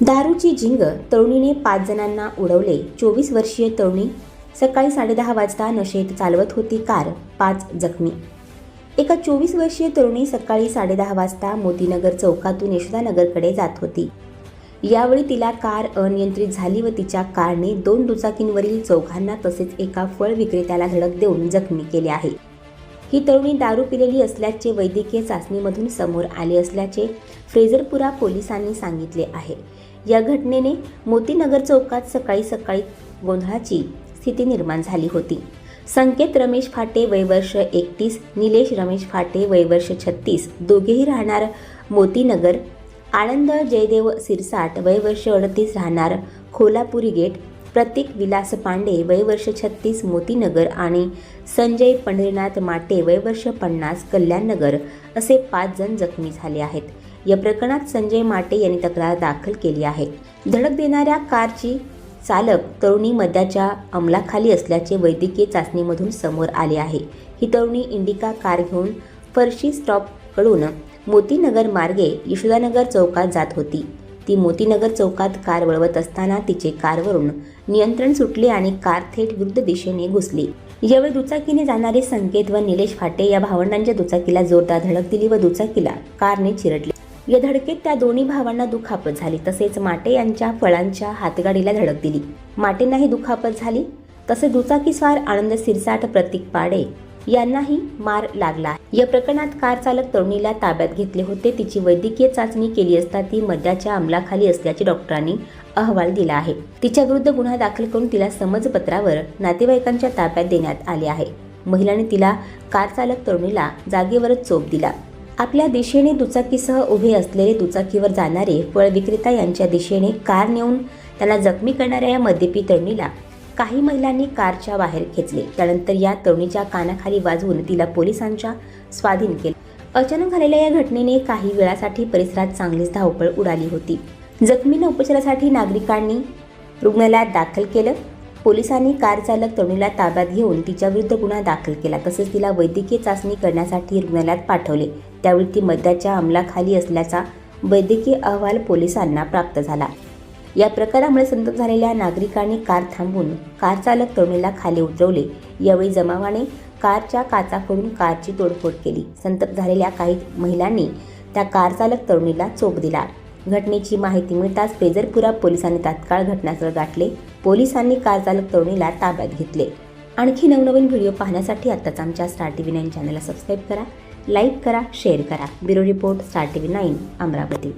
दारूची झिंग तरुणीने पाच जणांना उडवले. चोवीस वर्षीय तरुणी सकाळी साडेदहा वाजता नशेत चालवत होती कार पाच जखमी. एका चोवीस वर्षीय तरुणी सकाळी साडेदहा वाजता मोतीनगर चौकातून यशोदानगरकडे जात होती. यावेळी तिला कार अनियंत्रित झाली व तिच्या कारने दोन दुचाकींवरील चौघांना तसेच एका फळ विक्रेत्याला धडक देऊन जखमी केले आहे. ही तरुणी दारू पिलेली असल्याचे वैद्यकीय चाचणीमधून समोर आले असल्याचे फ्रेझरपुरा पोलिसांनी सांगितले आहे. या घटनेने मोतीनगर चौकात सकाळी सकाळी गोंधळाची स्थिती निर्माण झाली होती. संकेत रमेश फाटे वयवर्ष एकतीस निलेश रमेश फाटे वयवर्ष छत्तीस दोघेही राहणार मोतीनगर आनंद जयदेव सिरसाट वयवर्ष अडतीस राहणार खोलापुरी गेट प्रतीक विलास पांडे वयवर्ष छत्तीस मोतीनगर आणि संजय पंढरीनाथ माटे वयवर्ष पन्नास कल्याणनगर असे पाच जण जखमी झाले आहेत. या प्रकरणात संजय माटे यांनी तक्रार दाखल केली आहे. धडक देणाऱ्या कारची चालक तरुणी मद्याच्या अंमलाखाली असल्याचे वैद्यकीय चाचणीमधून समोर आले आहे. ही तरुणी इंडिका कार घेऊन फरशी स्टॉपकडून मोतीनगर मार्गे यशोदानगर चौकात जात होती. ती मोतीनगर चौकात कार वळवत असताना तिचे कारवरून नियंत्रण सुटले आणि कार थेट विरुद्ध दिशेने घुसली. यावेळी दुचाकीने जाणारे संकेत व निलेश फाटे या भावंडांच्या दुचाकीला जोरदार धडक दिली व दुचाकीला कारने चिरडले. या धडकेत त्या दोन्ही भावांना दुखापत झाली. तसेच माटे यांच्या फळांच्या हातगाडीला धडक दिली. माटेंनाही दुखापत झाली. तसे दुचाकीस्वार आनंद सिरसाट प्रतीक पाडे यांनाही मार लागला. या प्रकरणात कार चालक तरुणीला ताब्यात घेतले होते. तिची वैद्यकीय चाचणी केली असता ती मद्याच्या अंमलाखाली असल्याचे डॉक्टरांनी अहवाल दिला आहे. तिच्या विरुद्ध गुन्हा दाखल करून तिला समजपत्रावर नातेवाईकांच्या ताब्यात देण्यात आले आहे. महिलांनी तिला कार चालक तरुणीला जागेवरच चोप दिला. आपल्या दिशेने दुचाकीसह उभे असलेले दुचाकीवर जाणारे फळ विक्रेता यांच्या दिशेने कार नेऊन त्याला जखमी करणाऱ्या या मद्यपी तरुणीला काही महिलांनी कारच्या बाहेर खेचले. त्यानंतर या तरुणीच्या कानाखाली वाजवून तिला पोलिसांच्या स्वाधीन केले. अचानक झालेल्या या घटनेने काही वेळासाठी परिसरात चांगलीच धावपळ उडाली होती. जखमींना उपचारासाठी नागरिकांनी रुग्णालयात दाखल केलं. पोलिसांनी कार चालक तरुणीला ताब्यात घेऊन तिच्याविरुद्ध गुन्हा दाखल केला. तसेच तिला वैद्यकीय चाचणी करण्यासाठी रुग्णालयात पाठवले. त्यावेळी ती मद्याच्या अंमलाखाली असल्याचा वैद्यकीय अहवाल पोलिसांना प्राप्त झाला. या प्रकारामुळे संतप्त झालेल्या नागरिकांनी कार थांबवून कार चालक तरुणीला खाली उतरवले. यावेळी जमावाने कारच्या काचा फोडून कारची तोडफोड केली. संतप्त झालेल्या काही महिलांनी त्या कार चालक तरुणीला चोप दिला. घटनेची माहिती मिळताच पेजरपुरा पोलिसांनी तात्काळ घटनास्थळ गाठले. पोलिसांनी कार चालक तरुणीला ताब्यात घेतले. आणखी नवनवीन व्हिडिओ पाहण्यासाठी आत्ताच आमच्या स्टार टी व्ही नाईन चॅनलला सबस्क्राईब करा लाईक करा शेअर करा. Bureau report star T V nine Amravati.